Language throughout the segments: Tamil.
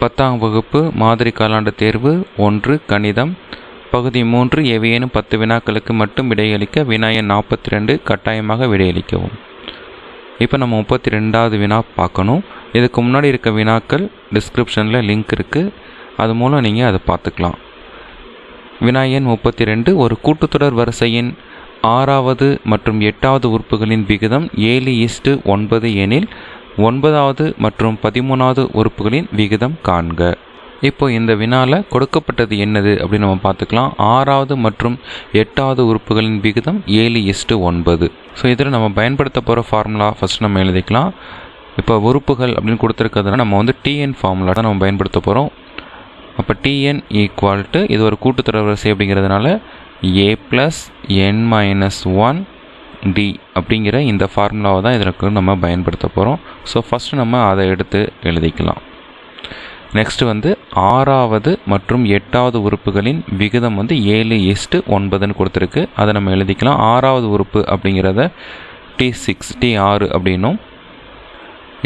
பத்தாம் வகுப்பு மாதிரி காலாண்டு தேர்வு ஒன்று கணிதம். பகுதி மூன்று எவையேனும் பத்து வினாக்களுக்கு மட்டும் விடையளிக்க வினாயன் நாற்பத்தி ரெண்டு கட்டாயமாக விடையளிக்கவும். இப்போ நம்ம முப்பத்தி ரெண்டாவது வினா பார்க்கணும். இதுக்கு முன்னாடி இருக்க வினாக்கள் டிஸ்கிரிப்ஷனில் லிங்க் இருக்குது அது மூலம் நீங்கள் அதை பார்த்துக்கலாம். வினாயன் முப்பத்தி ரெண்டு ஒரு கூட்டுத்தொடர் வரிசையின் ஆறாவது மற்றும் எட்டாவது உறுப்புகளின் விகிதம் ஏழு இஸ்டு ஒன்பது எனில் ஒன்பதாவது மற்றும் பதிமூணாவது உறுப்புகளின் விகிதம் காண்க. இப்போ இந்த வினால கொடுக்கப்பட்டது என்னது அப்படின்னு நம்ம பார்த்துக்கலாம். ஆறாவது மற்றும் எட்டாவது உறுப்புகளின் விகிதம் ஏழு இஸ்டு ஒன்பது. ஸோ இதில் நம்ம பயன்படுத்த போகிற ஃபார்முலா ஃபஸ்ட் நம்ம எழுதிக்கலாம். இப்போ உறுப்புகள் அப்படின்னு கொடுத்துருக்கிறதுனா நம்ம வந்து டிஎன் ஃபார்முலா தான் நம்ம பயன்படுத்த போகிறோம் அப்போ டிஎன் ஈக்குவால்ட்டு இது ஒரு கூட்டுத்தொடர் வரிசை அப்படிங்கிறதுனால a plus n minus one d அப்படிங்கிற இந்த ஃபார்முலாவை தான் இதற்கு நம்ம பயன்படுத்த போகிறோம் ஸோ ஃபஸ்ட்டு நம்ம அதை எடுத்து எழுதிக்கலாம். நெக்ஸ்ட் வந்து ஆறாவது மற்றும் எட்டாவது உறுப்புகளின் விகிதம் வந்து ஏழு எஸ்ட்டு ஒன்பதுன்னு கொடுத்துருக்கு. அதை நம்ம எழுதிக்கலாம். ஆறாவது உறுப்பு அப்படிங்கிறத டி சிக்ஸ் டி ஆறு அப்படின்னும்.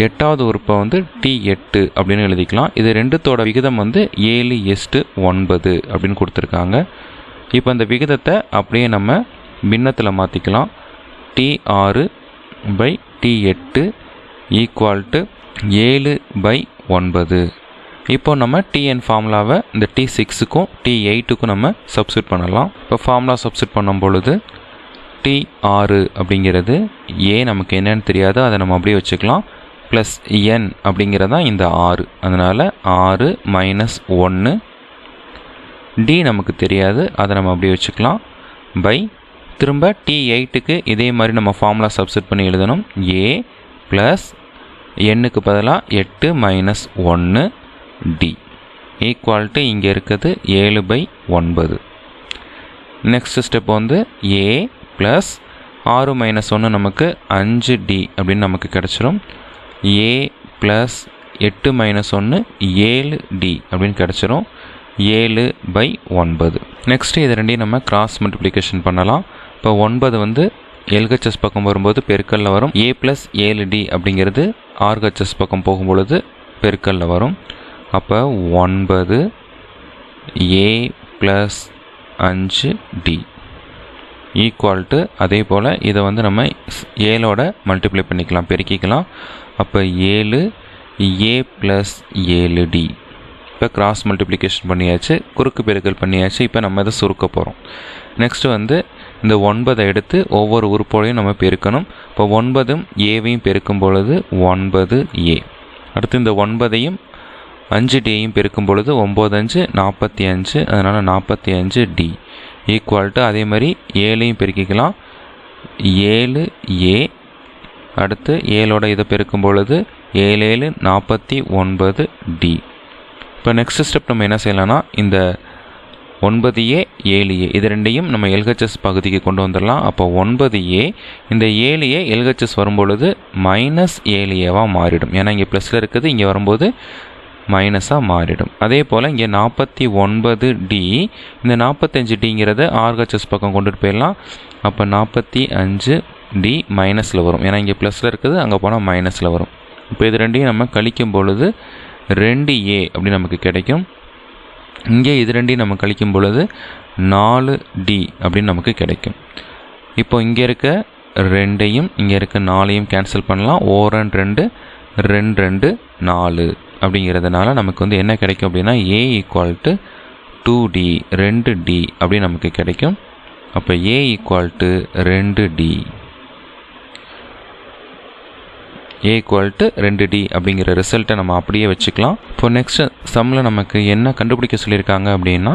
எட்டாவது உறுப்பை வந்து டி எட்டு அப்படின்னு எழுதிக்கலாம். இது ரெண்டுத்தோட விகிதம் வந்து ஏழு எஸ்ட்டு ஒன்பது அப்படின்னு கொடுத்துருக்காங்க. இப்போ அந்த விகிதத்தை அப்படியே நம்ம பின்னத்தில் மாற்றிக்கலாம் டி ஆறு பை டி எட்டு ஈக்குவல் டு ஏழு பை ஒன்பது. இப்போ நம்ம டிஎன் ஃபார்முலாவை இந்த டி சிக்ஸுக்கும் டி எயிட்டுக்கும் நம்ம சப்ஸ்டியூட் பண்ணலாம். இப்போ ஃபார்முலா சப்ஸ்டியூட் பண்ணும் பொழுது டி ஆறு அப்படிங்கிறது ஏ நமக்கு என்னன்னு தெரியாது. அதை நம்ம அப்படியே வச்சுக்கலாம். ப்ளஸ் என் அப்படிங்கிறதா இந்த ஆறு அதனால் ஆறு மைனஸ் ஒன்று டி நமக்கு தெரியாது. அதை நம்ம அப்படியே வச்சுக்கலாம். பை திரும்ப டி எயிட்டுக்கு இதே மாதிரி நம்ம ஃபார்முலா சப்ஸ்ட் பண்ணி எழுதணும். ஏ ப்ளஸ் எண்ணுக்கு பதிலாக எட்டு மைனஸ் ஒன்று டி ஈக்குவால்ட்டு இங்கே இருக்கிறது ஏழு பை ஒன்பது. நெக்ஸ்ட் ஸ்டெப் வந்து ஏ ப்ளஸ் ஆறு மைனஸ் ஒன்று நமக்கு அஞ்சு டி அப்படின்னு நமக்கு கிடச்சிரும். ஏ ப்ளஸ் எட்டு மைனஸ் ஒன்று ஏழு டி அப்படின்னு கிடச்சிரும். ஏழு பை ஒன்பது. நெக்ஸ்ட்டு இது ரெண்டையும் நம்ம கிராஸ் மல்டிப்ளிகேஷன் பண்ணலாம். இப்போ ஒன்பது வந்து எல்ஹெச்எஸ் பக்கம் வரும்போது பெருக்கல்ல வரும். ஏ ப்ளஸ் ஏழு டி அப்படிங்கிறது ஆர்ஹெச்எஸ் பக்கம் போகும்பொழுது பெருக்கல்ல வரும். அப்போ ஒன்பது ஏ ப்ளஸ் அஞ்சு டி ஈக்குவல் டு அதே போல் இதை வந்து நம்ம ஏழோட மல்டிப்ளை பண்ணிக்கலாம் பெருக்கிக்கலாம். அப்போ ஏழு ஏ ப்ளஸ் ஏழு டி இப்போ கிராஸ் மல்டிப்ளிகேஷன் பண்ணியாச்சு குறுக்கு பெருக்கல் பண்ணியாச்சு இப்போ நம்ம இதை சுருக்க போகிறோம் நெக்ஸ்ட்டு வந்து இந்த ஒன்பதை எடுத்து ஒவ்வொரு உறுப்போடையும் நம்ம பெருக்கணும். இப்போ ஒன்பதும் ஏவையும் பெருக்கும் பொழுது ஒன்பது ஏ. அடுத்து இந்த ஒன்பதையும் அஞ்சு டியையும் பெருக்கும் பொழுது ஒம்பது அஞ்சு நாற்பத்தி அஞ்சு அதனால் நாற்பத்தி அஞ்சு டி. ஈக்குவல் டு அதே மாதிரி ஏழையும் பெருக்கிக்கலாம். ஏழு ஏ அடுத்து ஏழோட இதை பெருக்கும் பொழுது ஏழு ஏழு நாற்பத்தி ஒன்பது டி. இப்போ நெக்ஸ்ட் ஸ்டெப் நம்ம என்ன செய்யலாம்னா இந்த ஒன்பது ஏ ஏழு ஏ இது ரெண்டையும் நம்ம எல்ஹெச்எஸ் பகுதிக்கு கொண்டு வந்துடலாம். அப்போ ஒன்பது ஏ இந்த ஏழு ஏ எல்ஹெச்எஸ் வரும்பொழுது மைனஸ் ஏழு ஏவாக மாறிடும். ஏன்னா இங்கே ப்ளஸில் இருக்குது இங்கே வரும்போது மைனஸாக மாறிடும். அதே போல் இங்கே நாற்பத்தி ஒன்பது டி இந்த நாற்பத்தஞ்சு டிங்கிறத ஆர்ஹெச்எஸ் பக்கம் கொண்டுட்டு போயிடலாம். அப்போ நாற்பத்தி அஞ்சு டி மைனஸில் வரும். ஏன்னா இங்கே ப்ளஸில் இருக்குது அங்கே போனால் மைனஸில் வரும். இப்போ இது ரெண்டையும் நம்ம கழிக்கும் பொழுது ரெண்டு ஏ அப்படி நமக்கு கிடைக்கும். இங்கே இது ரெண்டையும் நம்ம கழிக்கும் பொழுது நாலு டி அப்படின்னு நமக்கு கிடைக்கும். இப்போ இங்கே இருக்க ரெண்டையும் இங்கே இருக்க நாலையும் கேன்சல் பண்ணலாம். ஓரன் ரெண்டு ரெண்டு ரெண்டு நாலு அப்படிங்கிறதுனால நமக்கு வந்து என்ன கிடைக்கும் அப்படின்னா a equal to two d ரெண்டு டி அப்படின்னு நமக்கு கிடைக்கும். அப்போ ஏ ஈக்குவல் டு ரெண்டு டி ஏ ஈக்குவல் டு ரெண்டு டி அப்படிங்கிற ரிசல்ட்டை நம்ம அப்படியே வச்சுக்கலாம். இப்போ நெக்ஸ்ட் சம்மில் நமக்கு என்ன கண்டுபிடிக்க சொல்லியிருக்காங்க அப்படின்னா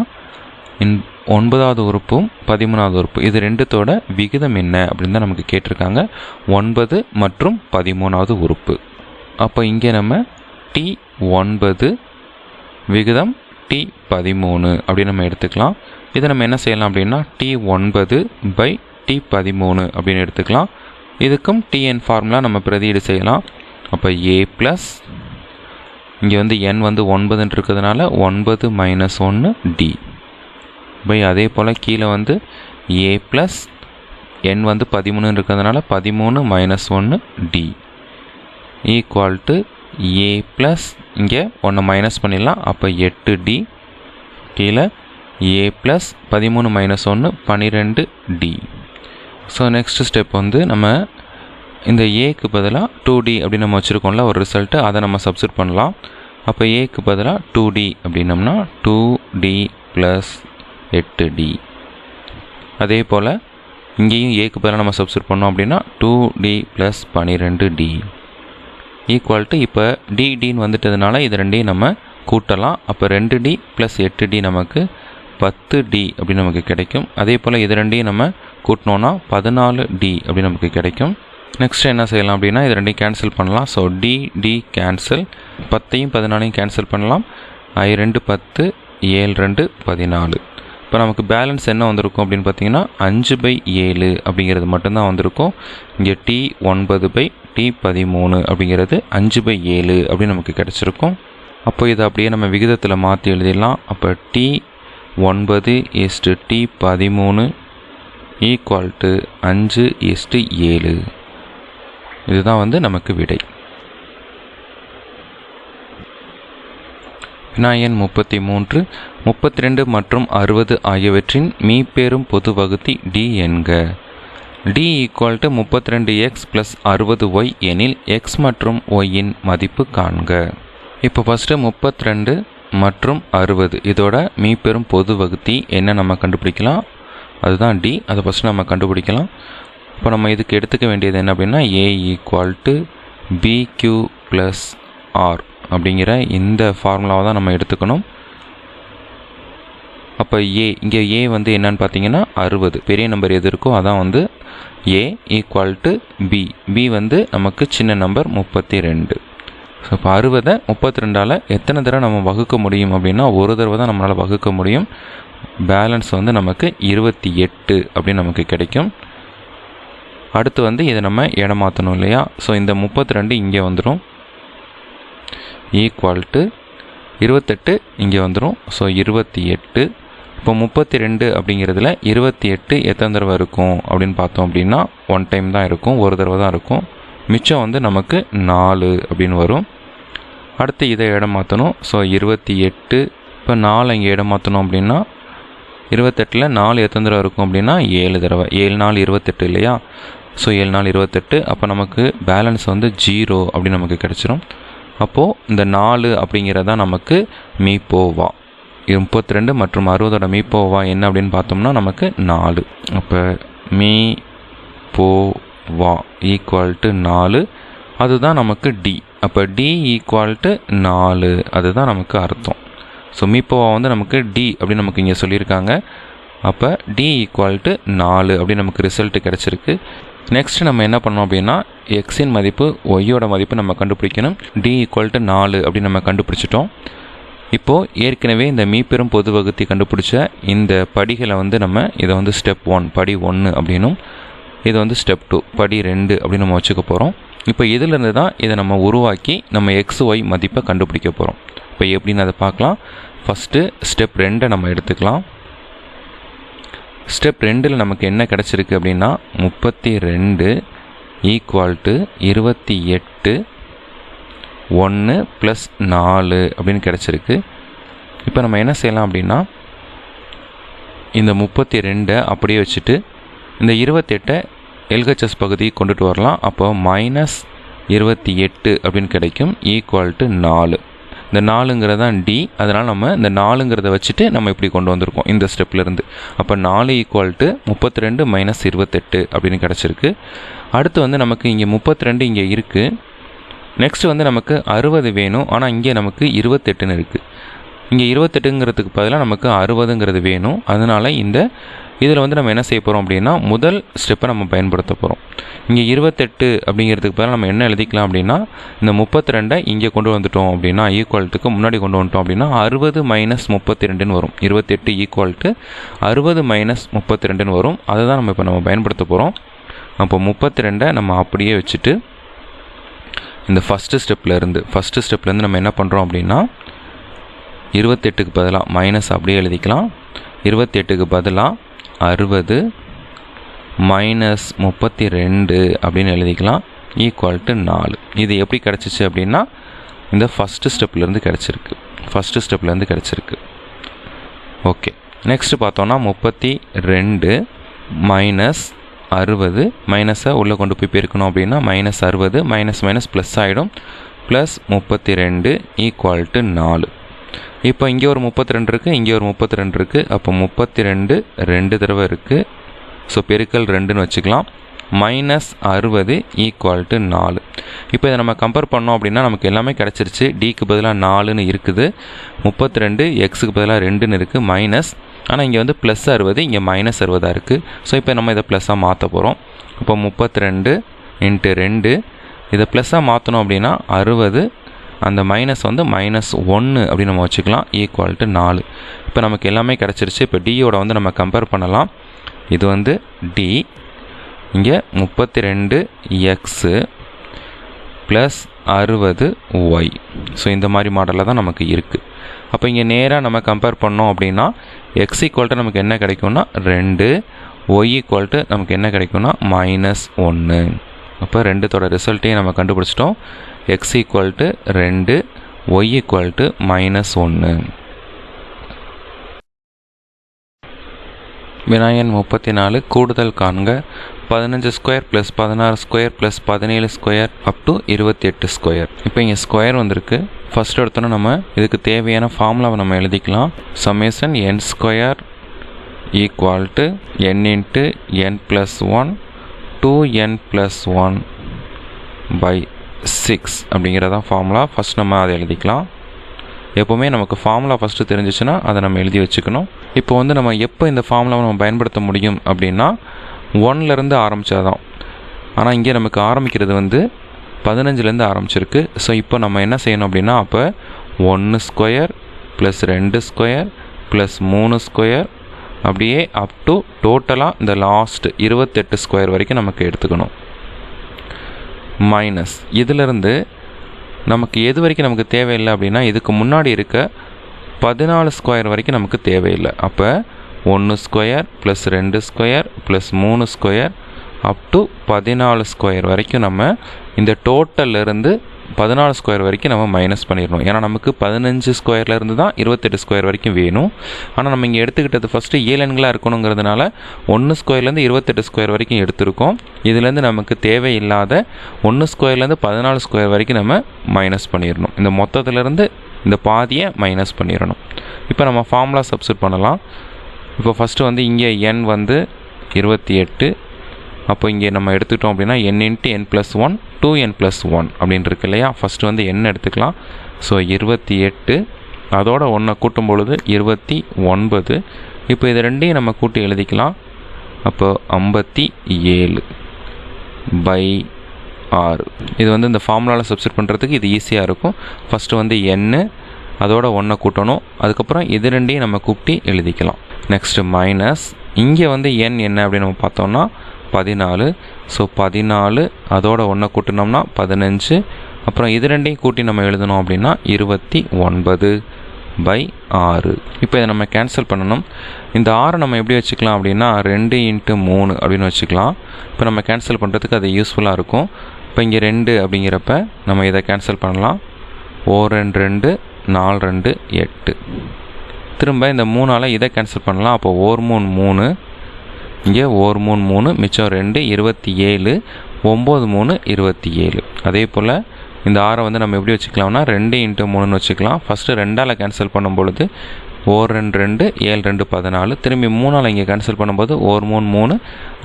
இன் ஒன்பதாவது உறுப்பும் பதிமூணாவது உறுப்பு. இது ரெண்டுத்தோட விகிதம் என்ன அப்படின்னு தான் நமக்கு கேட்டிருக்காங்க. ஒன்பது மற்றும் பதிமூணாவது உறுப்பு. அப்போ இங்கே நம்ம டி ஒன்பது விகிதம் டி பதிமூணு அப்படின்னு நம்ம எடுத்துக்கலாம். இதை நம்ம என்ன செய்யலாம் அப்படின்னா டி ஒன்பது பை டி பதிமூணு அப்படின்னு எடுத்துக்கலாம். இதுக்கும் டிஎன் ஃபார்முலா நம்ம பிரதியீடு செய்யலாம். அப்போ ஏ ப்ளஸ் இங்கே வந்து என் வந்து ஒன்பதுன்னு இருக்கிறதுனால ஒன்பது மைனஸ் ஒன்று டி பை அதே போல் கீழே வந்து ஏ ப்ளஸ் என் வந்து பதிமூணுன்னு இருக்கிறதுனால பதிமூணு மைனஸ் ஒன்று d equal to a plus இங்கே ஒன்று மைனஸ் பண்ணிடலாம். அப்போ எட்டு டி கீழே ஏ ப்ளஸ் பதிமூணு மைனஸ் ஒன்று பன்னிரெண்டு டி ஸோ நெக்ஸ்ட் ஸ்டெப் வந்து நம்ம இந்த ஏக்கு பதிலாக டூ டி அப்படின்னு நம்ம வச்சுருக்கோம்ல ஒரு ரிசல்ட்டு அதை நம்ம சப்ஸ்ட் பண்ணலாம். அப்போ ஏக்கு பதிலாக டூ டி அப்படின்னம்னா டூ டி ப்ளஸ் எட்டு டி அதே போல் இங்கேயும் ஏக்கு பதிலாக நம்ம சப்ஸ்ட் பண்ணோம் அப்படின்னா டூ டி ப்ளஸ் பன்னிரெண்டு டி ஈக்குவல் டு இப்போ டிடின்னு வந்துட்டதுனால இது ரெண்டையும் நம்ம கூட்டலாம். அப்போ ரெண்டு டி ப்ளஸ் எட்டு டி நமக்கு பத்து டி அப்படின்னு நமக்கு கிடைக்கும். அதே போல் இது ரெண்டையும் நம்ம கூட்டினோன்னா பதினாலு டி அப்படி நமக்கு கிடைக்கும். நெக்ஸ்ட் என்ன செய்யலாம் அப்படின்னா இது ரெண்டையும் கேன்சல் பண்ணலாம். ஸோ டி டி கேன்சல் பத்தையும் பதினாலையும் கேன்சல் பண்ணலாம். ஐ ரெண்டு பத்து ஏழு ரெண்டு பதினாலு. இப்போ நமக்கு பேலன்ஸ் என்ன வந்திருக்கும் அப்படின்னு பார்த்தீங்கன்னா அஞ்சு பை ஏழு அப்படிங்கிறது மட்டும்தான் வந்திருக்கும். இங்கே டி ஒன்பது பை டி பதிமூணு அப்படிங்கிறது அஞ்சு பை ஏழு அப்படின்னு நமக்கு கிடச்சிருக்கும். அப்போ இதை அப்படியே நம்ம விகிதத்தில் மாற்றி எழுதிடலாம். அப்போ டி ஒன்பது இஸ்டு டி பதிமூணு ஈக்குவல் டு அஞ்சு இஸ்டு ஏழு. இதுதான் வந்து நமக்கு விடை. வினாயன் முப்பத்தி மூன்று முப்பத்தி ரெண்டு மற்றும் அறுபது ஆகியவற்றின் மீப்பெரும் பொது வகுதி டி என்க. டி ஈக்குவல் டு முப்பத்தி ரெண்டு எக்ஸ் ப்ளஸ் அறுபது ஒய் எனில் எக்ஸ் மற்றும் ஒய்யின் மதிப்பு காண்க. இப்போ ஃபஸ்ட்டு முப்பத்தி ரெண்டு மற்றும் அறுபது இதோட மீப்பெரும் பொது வகுத்தி என்ன நம்ம கண்டுபிடிக்கலாம்? அதுதான் டி அதை ஃபஸ்ட்டு நம்ம கண்டுபிடிக்கலாம். இப்போ நம்ம இதுக்கு எடுத்துக்க வேண்டியது என்ன அப்படின்னா a equal to bq plus r அப்படிங்கிற இந்த ஃபார்முலாவை தான் நம்ம எடுத்துக்கணும். அப்போ ஏ இங்கே ஏ வந்து என்னன்னு பார்த்தீங்கன்னா அறுபது. பெரிய நம்பர் எது இருக்கோ அதான் வந்து a equal to b b வந்து நமக்கு சின்ன நம்பர் முப்பத்தி ரெண்டு ஸோ இப்போ அறுபதை முப்பத்தி ரெண்டால் எத்தனை தடவை நம்ம வகுக்க முடியும் அப்படின்னா ஒரு தடவை தான் நம்மளால் வகுக்க முடியும். பேலன்ஸ் வந்து நமக்கு இருபத்தி எட்டு அப்படின்னு நமக்கு கிடைக்கும். அடுத்து வந்து இதை நம்ம இடமாற்றணும் இல்லையா? ஸோ இந்த முப்பத்தி ரெண்டு இங்கே வந்துடும் ஈக்குவல் டு இருபத்தெட்டு இங்கே வந்துடும் ஸோ இருபத்தி எட்டு. இப்போ முப்பத்தி ரெண்டு அப்படிங்கிறதுல இருபத்தி எட்டு எத்தனை தடவை இருக்கும் அப்படின்னு பார்த்தோம் அப்படின்னா ஒன் டைம் தான் இருக்கும் ஒரு தடவை தான் இருக்கும். மிச்சம் வந்து நமக்கு நாலு அப்படின்னு வரும். அடுத்து இதை இடம் மாற்றணும் ஸோ இருபத்தி எட்டு. இப்போ நாலு இங்கே இடம் மாற்றணும் அப்படின்னா இருபத்தெட்டில் நாலு எத்தனை தடவை இருக்கும் அப்படின்னா ஏழு தடவை. ஏழு நாள் இருபத்தெட்டு இல்லையா? ஸோ ஏழு நாள் இருபத்தெட்டு. அப்போ நமக்கு பேலன்ஸ் வந்து ஜீரோ அப்படின்னு நமக்கு கிடச்சிரும். அப்போது இந்த நாலு அப்படிங்கிறதா நமக்கு மீப்போவா முப்பத்தி ரெண்டு மற்றும் அறுபதோட மீப்போவா என்ன அப்படின்னு பார்த்தோம்னா நமக்கு நாலு. அப்போ மீ போ வா ஈக்குவல் டு நாலு. அதுதான் நமக்கு டி அப்போ டி ஈக்குவல் டு நாலு. அதுதான் நமக்கு அர்த்தம். ஸோ மீப்போவா வந்து நமக்கு டி அப்படின்னு நமக்கு இங்கே சொல்லியிருக்காங்க. அப்போ டி ஈக்குவல் டு நாலு அப்படின்னு நமக்கு ரிசல்ட்டு கிடச்சிருக்கு. நெக்ஸ்ட் நம்ம என்ன பண்ணோம் அப்படின்னா எக்ஸின் மதிப்பு ஒய்யோட மதிப்பு நம்ம கண்டுபிடிக்கணும். டி ஈக்குவல் டு நாலு அப்படின்னு நம்ம கண்டுபிடிச்சிட்டோம். இப்போது ஏற்கனவே இந்த மீப்பெரும் பொது வகுத்தி கண்டுபிடிச்ச இந்த படிகளை வந்து நம்ம இதை வந்து ஸ்டெப் ஒன் படி ஒன்று அப்படின்னும் இது வந்து ஸ்டெப் டூ படி ரெண்டு அப்படின்னு நம்ம வச்சுக்க போகிறோம் இப்போ இதிலேருந்து தான் இதை நம்ம உருவாக்கி நம்ம எக்ஸ் ஒய் மதிப்பை கண்டுபிடிக்க போகிறோம் இப்போ எப்படின்னு அதை பார்க்கலாம். ஃபஸ்ட்டு ஸ்டெப் ரெண்டை நம்ம எடுத்துக்கலாம். ஸ்டெப் ரெண்டில் நமக்கு என்ன கிடச்சிருக்கு அப்படின்னா முப்பத்தி ரெண்டு ஈக்குவல் டு இருபத்தி எட்டு ஒன்று ப்ளஸ் நாலு அப்படின்னு கிடச்சிருக்கு. இப்போ நம்ம என்ன செய்யலாம் அப்படின்னா இந்த முப்பத்தி ரெண்டை அப்படியே வச்சுட்டு இந்த இருபத்தெட்டை எல்ஹெச்எஸ் பகுதியை கொண்டுட்டு வரலாம். அப்போ மைனஸ் இருபத்தி எட்டு அப்படின்னு கிடைக்கும். ஈக்குவல் டு நாலு. இந்த நாலுங்கிறது தான் டி அதனால் நம்ம இந்த நாலுங்கிறத வச்சுட்டு நம்ம இப்படி கொண்டு வந்திருக்கோம். இந்த ஸ்டெப்லேருந்து அப்போ நாலு ஈக்குவல் டு முப்பத்தி ரெண்டு மைனஸ் இருபத்தெட்டு அப்படின்னு கிடச்சிருக்கு. அடுத்து வந்து நமக்கு இங்கே முப்பத்தி ரெண்டு இங்கே இருக்குது நெக்ஸ்ட் வந்து நமக்கு அறுபது வேணும். ஆனால் இங்கே நமக்கு இருபத்தெட்டுன்னு இருக்குது இங்கே இருபத்தெட்டுங்கிறதுக்கு பதிலாக நமக்கு அறுபதுங்கிறது வேணும். அதனால் இந்த இதில் வந்து நம்ம என்ன செய்ய போகிறோம் அப்படின்னா முதல் ஸ்டெப்பை நம்ம பயன்படுத்த போகிறோம் இங்கே இருபத்தெட்டு அப்படிங்கிறதுக்கு பதிலாக நம்ம என்ன எழுதிக்கலாம் அப்படின்னா இந்த முப்பத்தி ரெண்டை இங்கே கொண்டு வந்துட்டோம் அப்படின்னா ஈக்குவல்ட்டுக்கு முன்னாடி கொண்டு வந்துட்டோம் அப்படின்னா அறுபது மைனஸ் முப்பத்தி ரெண்டுன்னு வரும். இருபத்தெட்டு ஈக்குவல்ட்டு அறுபது மைனஸ் முப்பத்தி ரெண்டுன்னு வரும். அதை தான் நம்ம இப்போ நம்ம பயன்படுத்த போகிறோம் அப்போ முப்பத்தி ரெண்டை நம்ம அப்படியே வச்சுட்டு இந்த ஃபஸ்ட்டு ஸ்டெப்லேருந்து ஃபஸ்ட்டு ஸ்டெப்லேருந்து நம்ம என்ன பண்ணுறோம் அப்படின்னா இருபத்தெட்டுக்கு பதிலாக மைனஸ் அப்படியே எழுதிக்கலாம். இருபத்தெட்டுக்கு பதிலாக அறுபது மைனஸ் முப்பத்தி ரெண்டு அப்படின்னு எழுதிக்கலாம். ஈக்குவல் டு நாலு. இது எப்படி கிடச்சிச்சு அப்படின்னா இந்த ஃபஸ்ட்டு ஸ்டெப்லேருந்து கிடச்சிருக்கு. ஃபஸ்ட்டு ஸ்டெப்லேருந்து கிடச்சிருக்கு. ஓகே நெக்ஸ்ட்டு பார்த்தோன்னா முப்பத்தி ரெண்டு மைனஸ் அறுபது மைனஸை உள்ளே கொண்டு போய் பெருக்கணும் அப்படின்னா மைனஸ் அறுபது மைனஸ் மைனஸ் ப்ளஸ் ஆகிடும் ப்ளஸ் முப்பத்தி ரெண்டு ஈக்குவல் டு நாலு. இப்போ இங்கே ஒரு முப்பத்தி ரெண்டு இருக்குது இங்கே ஒரு முப்பத்தி ரெண்டு இருக்குது அப்போ முப்பத்தி ரெண்டு ரெண்டு தடவை இருக்குது ஸோ பெருக்கல் ரெண்டுன்னு வச்சுக்கலாம். மைனஸ் அறுபது ஈக்குவல் டு நாலு. இப்போ இதை நம்ம கம்பேர் பண்ணோம் அப்படின்னா நமக்கு எல்லாமே கிடச்சிருச்சு. டிக்கு பதிலாக நாலுன்னு இருக்குது. முப்பத்தி ரெண்டு எக்ஸுக்கு பதிலாக ரெண்டுன்னு இருக்குது மைனஸ் ஆனால் இங்கே வந்து ப்ளஸ் அறுபது இங்கே மைனஸ் அறுபதாக இருக்குது ஸோ இப்போ நம்ம இதை ப்ளஸ்ஸாக மாற்ற போகிறோம் இப்போ முப்பத்தி ரெண்டு இன்ட்டு ரெண்டு. இதை ப்ளஸ்ஸாக மாற்றணும் அப்படின்னா அறுபது அந்த மைனஸ் வந்து மைனஸ் ஒன்று அப்படின்னு நம்ம வச்சுக்கலாம். ஈக்குவல் டு நாலு. இப்போ நமக்கு எல்லாமே கிடச்சிருச்சு. இப்போ டியோட வந்து நம்ம கம்பேர் பண்ணலாம். இது வந்து டி இங்கே முப்பத்தி ரெண்டு எக்ஸு ப்ளஸ் அறுபது ஒய் ஸோ இந்த மாதிரி மாடலில் தான் நமக்கு இருக்குது அப்போ இங்கே நேராக நம்ம கம்பேர் பண்ணோம் அப்படின்னா எக்ஸ் ஈக்குவல்ட்டு நமக்கு என்ன கிடைக்கும்னா ரெண்டு. ஒய் ஈக்குவல்ட்டு நமக்கு என்ன கிடைக்கும்னா மைனஸ் ஒன்று அப்போ ரெண்டுத்தோட ரிசல்ட்டையும் நம்ம கண்டுபிடிச்சிட்டோம். எக்ஸ் ஈக்குவல்ட்டு ரெண்டு ஒய் ஈக்குவல்ட்டு மைனஸ் ஒன்று விநாயகன் முப்பத்தி நாலு கூடுதல் காண்க. பதினஞ்சு ஸ்கொயர் ப்ளஸ் பதினாறு ஸ்கொயர் ப்ளஸ் பதினேழு ஸ்கொயர் அப் டு இருபத்தி எட்டு ஸ்கொயர் இப்போ இங்கே ஸ்கொயர் வந்திருக்கு. ஃபஸ்ட் எடுத்தோன்னா நம்ம இதுக்கு தேவையான ஃபார்முலாவை நம்ம எழுதிக்கலாம். Summation n square equal to n into n plus one two n plus one by six அப்படிங்கிறதான் ஃபார்முலா ஃபஸ்ட் நம்ம அதை எழுதிக்கலாம். எப்போவுமே நமக்கு ஃபார்முலா ஃபஸ்ட்டு தெரிஞ்சிச்சுன்னா அதை நம்ம எழுதி வச்சுக்கணும். இப்போ வந்து நம்ம எப்போ இந்த ஃபார்முலாவை நம்ம பயன்படுத்த முடியும் அப்படின்னா ஒன்லேருந்து ஆரம்பித்தாதான் ஆனால் இங்கே நமக்கு ஆரம்பிக்கிறது வந்து பதினஞ்சுலேருந்து ஆரம்பிச்சிருக்கு. ஸோ இப்போ நம்ம என்ன செய்யணும் அப்படின்னா அப்போ ஒன்று ஸ்கொயர் ப்ளஸ் ரெண்டு ஸ்கொயர் ப்ளஸ் மூணு ஸ்கொயர் அப்படியே அப் டு டோட்டலாக இந்த லாஸ்ட் இருபத்தெட்டு ஸ்கொயர் வரைக்கும் நமக்கு எடுத்துக்கணும். மைனஸ் இதிலிருந்து நமக்கு எது வரைக்கும் நமக்கு தேவையில்லை அப்படின்னா இதுக்கு முன்னாடி இருக்க பதினாலு ஸ்கொயர் வரைக்கும் நமக்கு தேவையில்லை. அப்போ ஒன்று ஸ்கொயர் ப்ளஸ் ரெண்டு ஸ்கொயர் ப்ளஸ் மூணு ஸ்கொயர் அப் டு பதினாலு ஸ்கொயர் வரைக்கும் நம்ம இந்த டோட்டல்லேருந்து பதினாலு ஸ்கொயர் வரைக்கும் நம்ம மைனஸ் பண்ணிடணும். ஏன்னா நமக்கு பதினஞ்சு ஸ்கொயர்லேருந்து தான் இருபத்தெட்டு ஸ்கொயர் வரைக்கும் வேணும். ஆனால் நம்ம இங்கே எடுத்துக்கிட்டது ஃபஸ்ட்டு ஏழன்களாக இருக்கணுங்கிறதுனால ஒன்று ஸ்கொயர்லேருந்து இருபத்தெட்டு ஸ்கொயர் வரைக்கும் எடுத்திருக்கோம். இதுலேருந்து நமக்கு தேவையில்லாத ஒன்று ஸ்கொயர்லேருந்து பதினாலு ஸ்கொயர் வரைக்கும் நம்ம மைனஸ் பண்ணிடணும். இந்த மொத்தத்துலேருந்து இந்த பாதியை மைனஸ் பண்ணிடணும். இப்போ நம்ம ஃபார்முலா சப்ஸ்டியூட் பண்ணலாம். இப்போ ஃபஸ்ட்டு வந்து இங்கே என் வந்து இருபத்தி எட்டு அப்போ இங்கே நம்ம எடுத்துக்கிட்டோம் அப்படின்னா n into n plus one two n plus one அப்படின்னு இருக்கு இல்லையா? ஃபஸ்ட்டு வந்து என் எடுத்துக்கலாம். ஸோ இருபத்தி எட்டு அதோட ஒன்றை கூட்டும் பொழுது இருபத்தி ஒன்பது. இப்போ இது ரெண்டையும் நம்ம கூட்டி எழுதிக்கலாம். அப்போ ஐம்பத்தி ஏழு பை ஆறு. இது வந்து இந்த ஃபார்முலாவில் சப்ஸ்ட் பண்ணுறதுக்கு இது ஈஸியாக இருக்கும். ஃபஸ்ட்டு வந்து எண்ணு அதோட ஒன்றை கூட்டணும். அதுக்கப்புறம் இது ரெண்டையும் நம்ம கூப்பிட்டு எழுதிக்கலாம். நெக்ஸ்ட்டு மைனஸ் இங்கே வந்து என் என்ன அப்படின்னு நம்ம பார்த்தோம்னா பதினாலு. ஸோ பதினாலு அதோட ஒன்றை கூட்டினோம்னா பதினஞ்சு. அப்புறம் இது ரெண்டையும் கூட்டி நம்ம எழுதணும் அப்படின்னா இருபத்தி ஒன்பது பை ஆறு. இப்போ இதை நம்ம கேன்சல் பண்ணணும். இந்த ஆறை நம்ம எப்படி வச்சுக்கலாம் அப்படின்னா ரெண்டு இன்ட்டு மூணு அப்படின்னு வச்சுக்கலாம். இப்போ நம்ம கேன்சல் பண்ணுறதுக்கு அது யூஸ்ஃபுல்லாக இருக்கும். இப்போ இங்கே ரெண்டு அப்படிங்கிறப்ப நம்ம இதை கேன்சல் பண்ணலாம். ஓ ரெண்டு ரெண்டு நாலு ரெண்டு எட்டு. திரும்ப இந்த மூணால் இதை கேன்சல் பண்ணலாம். அப்போ ஓர் மூணு மூணு இங்கே ஓர் மூணு மூணு மிச்சம் ரெண்டு இருபத்தி ஏழு ஒம்பது மூணு இருபத்தி ஏழு. அதே போல் இந்த ஆறை வந்து நம்ம எப்படி வச்சுக்கலாம்னா ரெண்டு இன்ட்டு மூணுன்னு வச்சுக்கலாம். ஃபஸ்ட்டு ரெண்டால் கேன்சல் பண்ணும் பொழுது ஓர் ரெண்டு ரெண்டு ஏழு ரெண்டு பதினாலு. திரும்பி மூணால் இங்கே கேன்சல் பண்ணும்போது ஓர் மூணு மூணு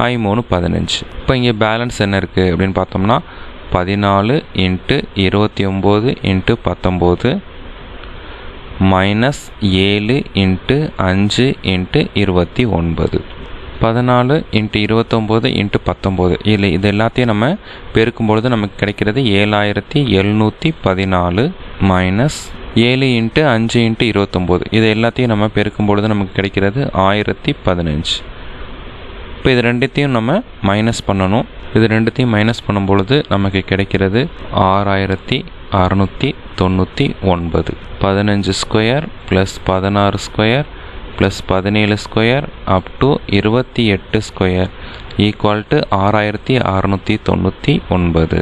ஐ மூணு பதினஞ்சு. இப்போ இங்கே பேலன்ஸ் என்ன இருக்குது அப்படின்னு பார்த்தோம்னா பதினாலு இன்ட்டு இருபத்தி ஒம்பது இன்ட்டு பத்தொம்போது மைனஸ் ஏழு இன்ட்டு அஞ்சு இன்ட்டு இருபத்தி ஒன்பது. பதினாலு இன்ட்டு இருபத்தொம்போது இன்ட்டு பத்தொம்போது. இல்லை இது எல்லாத்தையும் நம்ம பெருக்கும்பொழுது நமக்கு கிடைக்கிறது ஏழாயிரத்தி எழுநூற்றி பதினாலு மைனஸ் ஏழு இன்ட்டு அஞ்சு இன்ட்டு இருபத்தொம்போது. இது எல்லாத்தையும் நம்ம பெருக்கும்பொழுது நமக்கு கிடைக்கிறது ஆயிரத்தி பதினஞ்சு. இப்போ இது ரெண்டுத்தையும் நம்ம மைனஸ் பண்ணணும். இது ரெண்டுத்தையும் மைனஸ் பண்ணும் பொழுது நமக்கு கிடைக்கிறது ஆறாயிரத்தி அறநூற்றி தொண்ணூற்றி ஒன்பது. பதினஞ்சு ஸ்கொயர் ப்ளஸ் பதினாறு ஸ்கொயர் ப்ளஸ் பதினேழு ஸ்கொயர் அப் டு இருபத்தி எட்டு ஸ்கொயர் ஈக்குவல் டு ஆறாயிரத்தி அறநூற்றி தொண்ணூற்றி ஒன்பது.